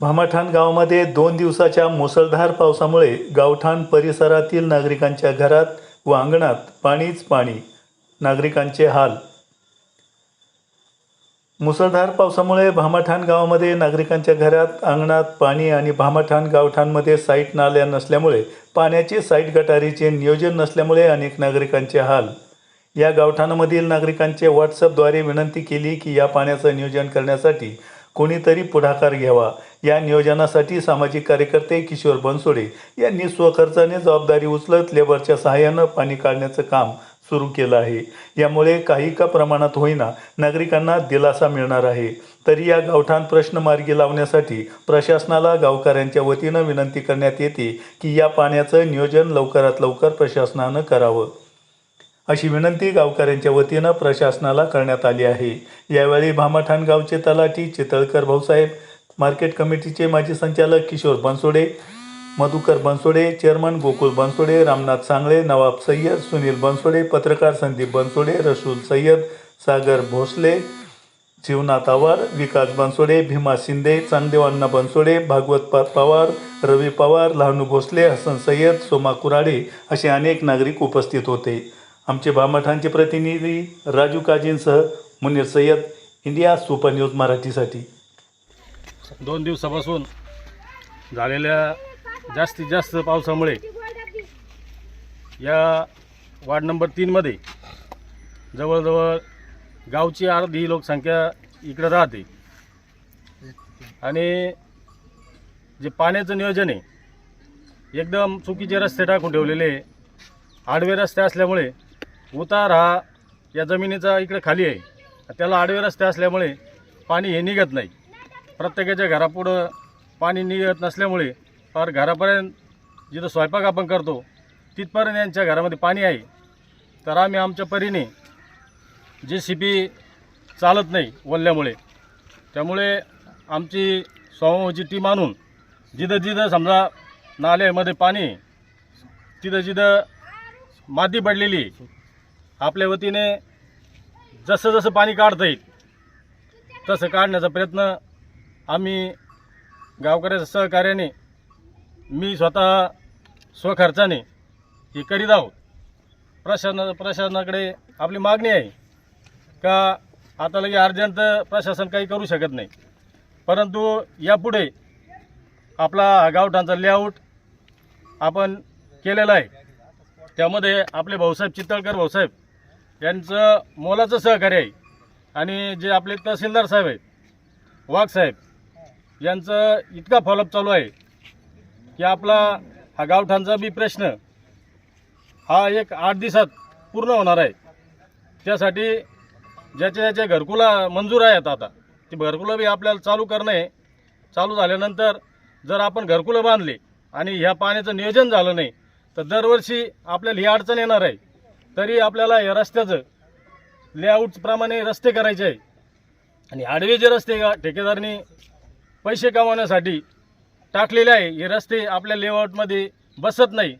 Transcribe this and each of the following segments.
भामाठाण गावामध्ये दोन दिवसाच्या मुसळधार पावसामुळे गावठाण परिसरातील नागरिकांच्या घरात व अंगणात पाणीच पाणी नागरिकांचे हाल. मुसळधार पावसामुळे भामाठाण गावामध्ये नागरिकांच्या घरात अंगणात पाणी आणि भामाठाण गावठाणमध्ये साईट नाल्या नसल्यामुळे पाण्याचे साईट गटारीचे नियोजन नसल्यामुळे अनेक नागरिकांचे हाल. या गावठाणामधील नागरिकांचे व्हॉट्सअपद्वारे विनंती केली की या पाण्याचं नियोजन करण्यासाठी कोणीतरी पुढाकार घ्यावा. या नियोजनासाठी सामाजिक कार्यकर्ते किशोर बनसोडे यांनी स्वखर्चाने जबाबदारी उचलत लेबरच्या सहाय्यानं पाणी काढण्याचं काम सुरू केलं आहे. यामुळे काही का प्रमाणात होईना नागरिकांना दिलासा मिळणार आहे. तरी या गावठाण प्रश्न मार्गी लावण्यासाठी प्रशासनाला गावकऱ्यांच्या वतीनं विनंती करण्यात येते की या पाण्याचं नियोजन लवकरात लवकर प्रशासनानं करावं. अशी विनंती गावकऱ्यांच्या वतीनं प्रशासनाला करण्यात आली आहे. यावेळी भामाठाण गावचे तलाठी चितळकर भाऊसाहेब मार्केट कमिटीचे माजी संचालक किशोर बनसोडे मधुकर बनसोडे चेअरमन गोकुल बनसोडे रामनाथ सांगळे नवाब सय्यद सुनील बनसोडे पत्रकार संदीप बनसोडे रसूल सय्यद सागर भोसले शिवनाथ आवार विकास बनसोडे भीमा शिंदे चांगदेव अण्णा बनसोडे भागवत प- पवार रवी पवार लहानू भोसले हसन सय्यद सोमा कुराडे असे अनेक नागरिक उपस्थित होते. आमचे बामठांचे प्रतिनिधी Raju काजींसह Munir Sayyad India super news मराठीसाठी दोन दिवसापासून झालेल्या जास्तीत जास्त पावसामुळे या वार्ड नंबर तीनमध्ये जवळजवळ गावची अर्धी लोकसंख्या इकडं राहते आणि जे पाण्याचं नियोजन आहे एकदम चुकीचे रस्ते टाकून ठेवलेले आहे. आडवे रस्ते असल्यामुळे उतार हा या जमिनीचा इकडे खाली आहे. त्याला आडवे रस्ते असल्यामुळे पाणी हे निघत नाही. प्रत्येकाच्या घरापुढं पाणी निघत नसल्यामुळे फार घरापर्यंत जिथं स्वयंपाक आपण करतो तिथपर्यंत यांच्या घरामध्ये पाणी आहे. तर आम्ही आमच्या परीने जे सी पी चालत नाही वल्ल्यामुळे. त्यामुळे आमची स्वभावाची टीम आणून जिथं जिथं समजा नाल्यामध्ये पाणी तिथं जिथं माती पडलेली आहे, आपल्या वतीने जसं जसं पाणी काढता येईल तसं काढण्याचा प्रयत्न आम्ही गावकऱ्याच्या सहकार्याने मी स्वतः स्वखर्चाने हे करीत आहोत. प्रशासन प्रशासनाकडे आपली मागणी आहे का आता लगे अर्जंट प्रशासन काही करू शकत नाही. परंतु यापुढे आपला गावठांचा लेआउट आपण केलेला आहे. त्यामध्ये आपले भाऊसाहेब चितळकर भाऊसाहेब यांचं मोलाचं सहकार्य आहे. आणि जे आपले तहसीलदार साहेब आहेत वाघ साहेब यांचं इतका फॉलोअप चालू आहे की आपला हा गावठाणचा बी प्रश्न हा एक आठ दिवसात पूर्ण होणार आहे. त्यासाठी ज्याच्या ज्याच्या घरकुला मंजूर आहेत आता ती घरकुलं बी आपल्याला चालू करणे चालू झाल्यानंतर जर आपण घरकुलं बांधले आणि ह्या पाण्याचं नियोजन झालं नाही तर दरवर्षी आपल्याला ही अडचण येणार आहे. तरी आपल्याला या रस्त्याचं लेआउटप्रमाणे रस्ते करायचे आहे. आणि आडवे जे रस्ते का ठेकेदारांनी पैसे कमावण्यासाठी टाकलेले आहे हे रस्ते आपल्या लेआउटमध्ये बसत नाही.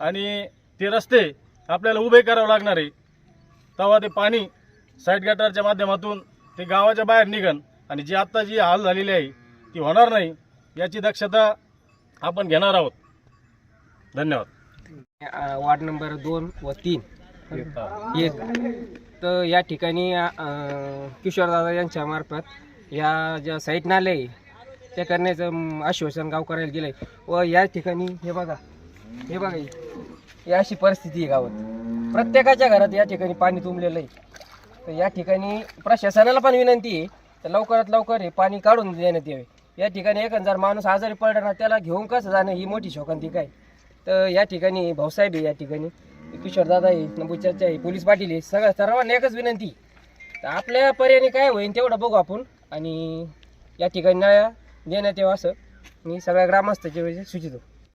आणि ते रस्ते आपल्याला उभे करावं लागणार आहे. तेव्हा ते पाणी साईड गटारच्या माध्यमातून ते गावाच्या बाहेर निघन आणि जी आत्ता जी हाल झालेली आहे ती होणार नाही याची दक्षता आपण घेणार आहोत. धन्यवाद. वार्ड नंबर दोन व तीन. येत. तर या ठिकाणी किशोरदादा यांच्या मार्फत या ज्या साईट नाले आहे, त्या करण्याचं आश्वासन गावकऱ्याला गेलं आहे व या ठिकाणी हे बघा हे बघा ही ही अशी परिस्थिती आहे गावात. प्रत्येकाच्या घरात या ठिकाणी पाणी तुंबलेलं आहे. तर या ठिकाणी प्रशासनाला पण विनंती आहे तर लवकरात लवकर हे पाणी काढून देण्यात यावे. या ठिकाणी एक जर माणूस आजारी पडला ना त्याला घेऊन कसं जाणं ही मोठी शोकांतिका आहे. तर या ठिकाणी भाऊसाहेब आहे या ठिकाणी. किशोरदादा आहे चर्चा आहे पोलीस पाटील आहे सगळ्या सर्वांना एकच विनंती तर आपल्या पर्याने काय होईल तेवढं बघू आपण आणि या ठिकाणी नळ्या देण्यात येऊ असं मी सगळ्या ग्रामस्थाच्या वेळेस सुचितो